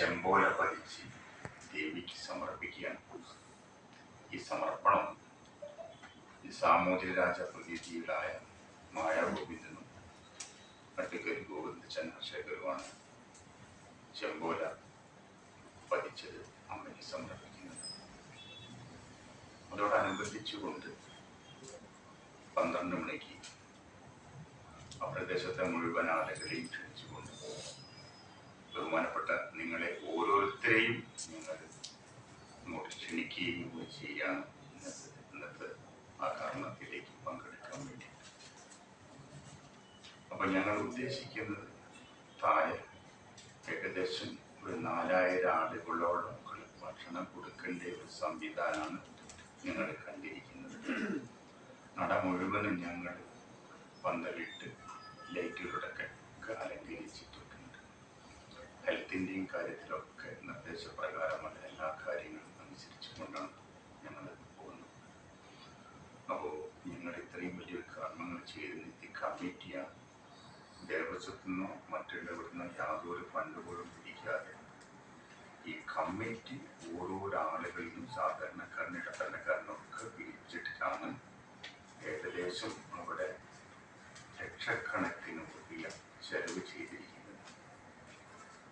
ചെമ്പോല പതിച്ച് ദേവിക്ക് സമർപ്പിക്കുകയാണ്. ഈ സമർപ്പണം സാമൂതിരി രാജ പ്രതിനിധികളായ മായ ഗോവിന്ദനും അഡ്വക്കേറ്റ് ഗോവിന്ദ ചന്ദ്രശേഖരുമാണ് ചെമ്പോല പതിച്ചത് അമ്മയ്ക്ക് സമർപ്പിക്കുന്നത്. അതോടനുബന്ധിച്ചുകൊണ്ട് പന്ത്രണ്ട് മണിക്ക് ആ പ്രദേശത്തെ മുഴുവൻ ആളുകളെയും ക്ഷണിച്ചുകൊണ്ട് ഓരോരുത്തരെയും ഞങ്ങൾ ഇങ്ങോട്ട് ക്ഷണിക്കുകയും ചെയ്യാൻ ഇന്നത്തെ ആ കർമ്മത്തിലേക്ക് പങ്കെടുക്കാൻ വേണ്ടി അപ്പൊ ഞങ്ങൾ ഉദ്ദേശിക്കുന്നത് താഴെ ഏകദേശം ഒരു നാലായിരം ആളുകളോളം ഭക്ഷണം കൊടുക്കേണ്ട ഒരു സംവിധാനമാണ് ഞങ്ങൾ കണ്ടിരിക്കുന്നത്. നട മുഴുവനും ഞങ്ങൾ പന്തലിട്ട് ഹെൽത്തിന്റെയും കാര്യത്തിലൊക്കെ നിർദ്ദേശപ്രകാരമുള്ള എല്ലാ കാര്യങ്ങളും അനുസരിച്ചുകൊണ്ടാണ് ഞങ്ങൾ പോകുന്നത്. അപ്പോൾ ഞങ്ങൾ ഇത്രയും വലിയൊരു കർമ്മങ്ങൾ ചെയ്യുന്ന ഈ കമ്മിറ്റിയാണ് ദേവസ്വത്തിൽ നിന്നോ മറ്റുള്ളവിടുന്നോ യാതൊരു ഫണ്ട് പോലും പിടിക്കാതെ ഈ കമ്മിറ്റി ഓരോരോ ആളുകളിലും സാധാരണക്കാരനും ഇടത്തരക്കാരനൊക്കെ പിരിച്ചിട്ടാണ് ഏകദേശം അവിടെ ലക്ഷക്കണക്കിന്